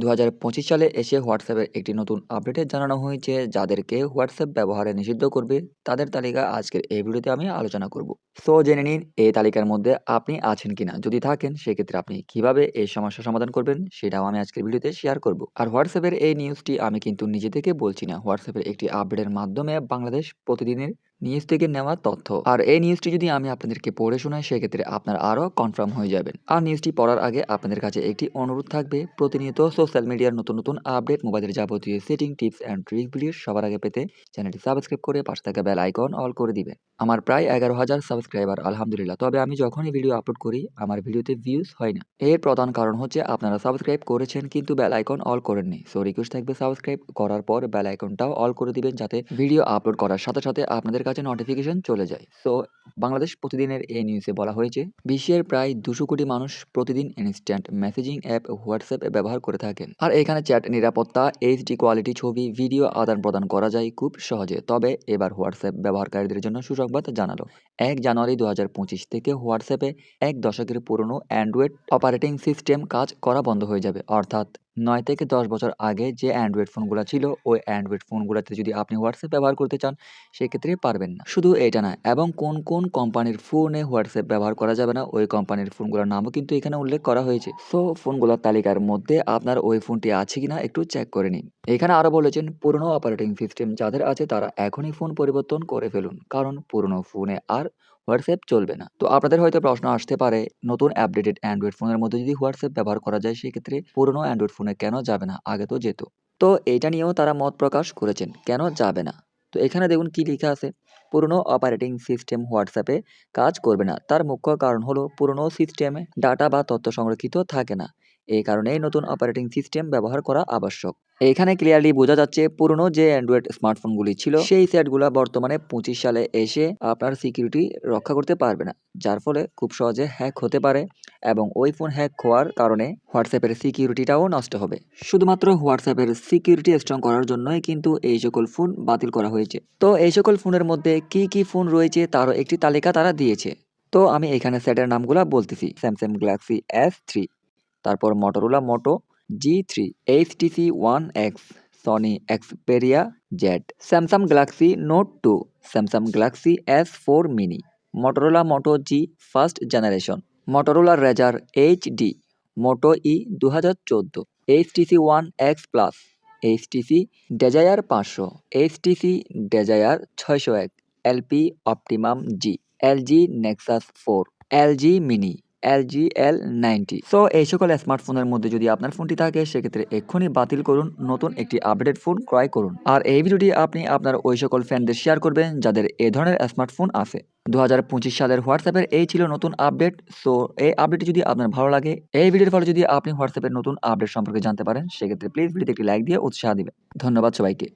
দু হাজার পঁচিশ সালে এসে হোয়াটসঅ্যাপের একটি নতুন আপডেটে জানানো হয়েছে, যাদেরকে হোয়াটসঅ্যাপ ব্যবহারে নিষিদ্ধ করবে, তাদের তালিকা আজকের এই ভিডিওতে আমি আলোচনা করব। সো জেনে নিন এই তালিকার মধ্যে আপনি আছেন কিনা? যদি থাকেন, সেক্ষেত্রে আপনি কীভাবে এই সমস্যার সমাধান করবেন, সেটাও আমি আজকের ভিডিওতে শেয়ার করব। আর হোয়াটসঅ্যাপের এই নিউজটি আমি কিন্তু নিজে থেকে বলছি না। হোয়াটসঅ্যাপের একটি আপডেটের মাধ্যমে বাংলাদেশ প্রতিদিনের নিউজ থেকে নেওয়া তথ্য। আর এই নিউজটি যদি আমি আপনাদেরকে পড়ে শোনাই, সেক্ষেত্রে আপনার আরও কনফার্ম হয়ে যাবেন। আর নিউজটি পড়ার আগে আপনাদের কাছে একটি অনুরোধ থাকবে, প্রতিনিয়ত সোশ্যাল মিডিয়ার নতুন নতুন আপডেট মোবাইলের যাবতীয় setting tips and trick video সবার আগে পেতে চ্যানেলটি সাবস্ক্রাইব করে পাশে থাকা বেল আইকন অল করে দিবেন। আমার প্রায় এগারো হাজার সাবস্ক্রাইবার আলহামদুলিল্লাহ। তবে আমি যখনই ভিডিও আপলোড করি, আমার ভিডিওতে ভিউজ হয় না। এর প্রধান কারণ হচ্ছে, আপনারা সাবস্ক্রাইব করেছেন কিন্তু বেল আইকন অল করেননি। সো রিকোয়েস্ট থাকবে সাবস্ক্রাইব করার পর বেল আইকনটাও অল করে দিবেন যাতে ভিডিও আপলোড করার সাথে সাথে আপনাদের কাছে নোটিফিকেশন চলে যায়। সো বাংলাদেশ প্রতিদিনের এই নিউজে বলা হয়েছে, বিশ্বের প্রায় দুশো কোটি মানুষ প্রতিদিন ইনস্ট্যান্ট মেসেজিং অ্যাপ হোয়াটসঅ্যাপ ব্যবহার করে থাকেন। আর এখানে চ্যাট নিরাপত্তা এইচডি কোয়ালিটি ছবি ভিডিও আদান প্রদান করা যায় খুব সহজে। তবে এবার হোয়াটসঅ্যাপ ব্যবহারকারীদের জন্য সুসংবাদ জানালো। এক জানুয়ারি দু হাজার পঁচিশ থেকে হোয়াটসঅ্যাপে এক দশকের পুরনো অ্যান্ড্রয়েড অপারেটিং সিস্টেম কাজ করা বন্ধ হয়ে যাবে, অর্থাৎ নয় থেকে দশ বছর আগে যে অ্যান্ড্রয়েড ফোনগুলো ছিল, ওই অ্যান্ড্রয়েড ফোনগুলোতে যদি আপনি হোয়াটসঅ্যাপ ব্যবহার করতে চান, সেক্ষেত্রে পারবেন না। শুধু এটা না এবং কোন কোন কোম্পানির ফোনে হোয়াটসঅ্যাপ ব্যবহার করা যাবে না, ওই কোম্পানির ফোনগুলোর নামও কিন্তু এখানে উল্লেখ করা হয়েছে। সো ফোনগুলোর তালিকার মধ্যে আপনার ওই ফোনটি আছে কিনা একটু চেক করে নিন। এখানে আরও বলেছেন, পুরনো অপারেটিং সিস্টেম যাদের আছে তারা এখনই ফোন পরিবর্তন করে ফেলুন, কারণ পুরনো ফোনে আর হোয়াটসঅ্যাপ চলবে না। তো আপনাদের হয়তো প্রশ্ন আসতে পারে, নতুন আপডেটেড অ্যান্ড্রয়েড ফোনের মধ্যে যদি হোয়াটসঅ্যাপ ব্যবহার করা যায়, সেক্ষেত্রে পুরনো অ্যান্ড্রয়েড ফোনে কেন যাবে না? আগে তো যেত। তো এইটা নিয়েও তারা মত প্রকাশ করেছেন, কেন যাবে না? তো এখানে দেখুন কি লেখা আছে, পুরনো অপারেটিং সিস্টেম হোয়াটসঅ্যাপে কাজ করবে না। তার মুখ্য কারণ হলো, পুরনো সিস্টেমে ডাটা বা তথ্য সংরক্ষিত থাকে না। এই কারণেই নতুন অপারেটিং সিস্টেম ব্যবহার করা আবশ্যক। এখানে ক্লিয়ারলি বোঝা যাচ্ছে পুরনো যে অ্যান্ড্রয়েড স্মার্টফোনগুলি ছিল, সেই সেটগুলো বর্তমানে পঁচিশ সালে এসে আপনার সিকিউরিটি রক্ষা করতে পারবে না, যার ফলে খুব সহজে হ্যাক হতে পারে এবং ওই ফোন হ্যাক হওয়ার কারণে হোয়াটসঅ্যাপের সিকিউরিটিটাও নষ্ট হবে। শুধুমাত্র হোয়াটসঅ্যাপের সিকিউরিটি স্ট্রং করার জন্যই কিন্তু এই সকল ফোন বাতিল করা হয়েছে। তো এই সকল ফোনের মধ্যে কি কি ফোন রয়েছে তারও একটি তালিকা তারা দিয়েছে। তো আমি এখানে সেটের নামগুলো বলতেছি স্যামসাং গ্যালাক্সি এস থ্রি তারপর Motorola Moto G three HTC One X Sony Xperia Z Samsung Galaxy Note two Samsung Galaxy S four mini Motorola Moto G first generation Motorola Razr H D Moto E দু হাজার চোদ্দ HTC One X plus HTC Desire পাঁচশো HTC Desire ছয়শো এক LP Optimus G LG Nexus four LG mini LG L ninety so এই সকল স্মার্টফোনের মধ্যে যদি আপনার ফোনটি থাকে, সেক্ষেত্রে এক্ষুনি বাতিল করুন, নতুন একটি আপডেটেড ফোন ক্রয় করুন। আর এই ভিডিওটি আপনি আপনার ওই সকল ফ্যানদের শেয়ার করবেন, যাদের এই ধরনের স্মার্টফোন আছে। দু হাজার পঁচিশ সালের হোয়াটসঅ্যাপের এই ছিল নতুন আপডেট সো এই আপডেটটি যদি আপনার ভালো লাগে, এই ভিডিওর ফলে যদি আপনি হোয়াটসঅ্যাপের নতুন আপডেট সম্পর্কে জানতে পারেন, সেক্ষেত্রে প্লিজ ভিডিওতে একটি লাইক দিয়ে উৎসাহ দিবেন। ধন্যবাদ সবাইকে।